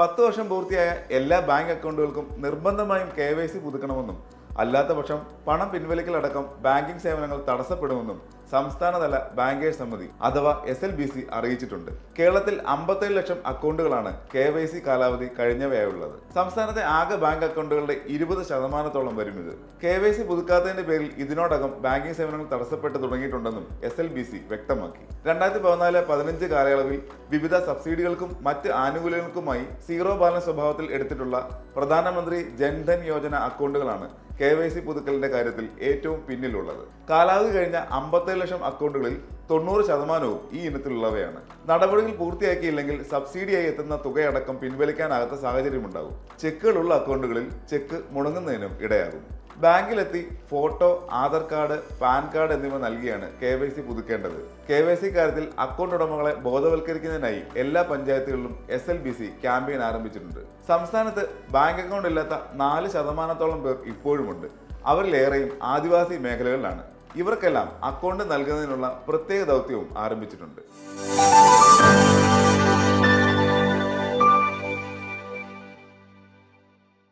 പത്ത് വർഷം പൂർത്തിയായ എല്ലാ ബാങ്ക് അക്കൗണ്ടുകൾക്കും നിർബന്ധമായും കെ വൈ സി പുതുക്കണമെന്നും അല്ലാത്ത പക്ഷം പണം പിൻവലിക്കലടക്കം ബാങ്കിംഗ് സേവനങ്ങൾ തടസ്സപ്പെടുമെന്നും സംസ്ഥാനതല ബാങ്കേഴ്സ് സമിതി അഥവാ എസ് എൽ ബി സി അറിയിച്ചിട്ടുണ്ട്. കേരളത്തിൽ അമ്പത്തേഴ് ലക്ഷം അക്കൗണ്ടുകളാണ് കെ വൈ സി കാലാവധി കഴിഞ്ഞവയായുള്ളത്. സംസ്ഥാനത്തെ ആകെ ബാങ്ക് അക്കൗണ്ടുകളുടെ ഇരുപത് ശതമാനത്തോളം വരും ഇത് കെ വൈ സി പുതുക്കാത്തതിന്റെ പേരിൽ ഇതിനോടകം ബാങ്കിംഗ് സേവനങ്ങൾ തടസ്സപ്പെട്ട് തുടങ്ങിയിട്ടുണ്ടെന്നും എസ് എൽ ബി സി വ്യക്തമാക്കി. രണ്ടായിരത്തി പതിനാല് പതിനഞ്ച് കാലയളവിൽ വിവിധ സബ്സിഡികൾക്കും മറ്റ് ആനുകൂല്യങ്ങൾക്കുമായി സീറോ ബാലൻസ് സ്വഭാവത്തിൽ എടുത്തിട്ടുള്ള പ്രധാനമന്ത്രി ജൻധൻ യോജന അക്കൗണ്ടുകളാണ് കെ വൈ സി പുതുക്കലിന്റെ കാര്യത്തിൽ ഏറ്റവും പിന്നിലുള്ളത്. കാലാവധി കഴിഞ്ഞ അമ്പത്തേഴ് ലക്ഷം അക്കൗണ്ടുകളിൽ തൊണ്ണൂറ് ശതമാനവും ഈ ഇനത്തിലുള്ളവയാണ്. നടപടികൾ പൂർത്തിയാക്കിയില്ലെങ്കിൽ സബ്സിഡിയായി എത്തുന്ന തുകയടക്കം പിൻവലിക്കാനാകാത്ത സാഹചര്യമുണ്ടാകും. ചെക്കുകളുള്ള അക്കൗണ്ടുകളിൽ ചെക്ക് മുടങ്ങുന്നതിനും ഇടയാകും. ബാങ്കിലെത്തി photo Aadhaar card PAN card എന്നിവ നൽകിയാണ് കെ വൈ സി പുതുക്കേണ്ടത്. കെ വൈ സി കാര്യത്തിൽ അക്കൗണ്ട് ഉടമകളെ ബോധവൽക്കരിക്കുന്നതിനായി എല്ലാ പഞ്ചായത്തുകളിലും S L B C campaign ആരംഭിച്ചിട്ടുണ്ട്. സംസ്ഥാനത്ത് ബാങ്ക് അക്കൗണ്ട് ഇല്ലാത്ത നാല് ശതമാനത്തോളം പേർ ഇപ്പോഴുമുണ്ട്. അവരിലേറെയും ആദിവാസി മേഖലകളിലാണ്. ഇവർക്കെല്ലാം അക്കൗണ്ട് നൽകുന്നതിനുള്ള പ്രത്യേക ദൗത്യവും ആരംഭിച്ചിട്ടുണ്ട്.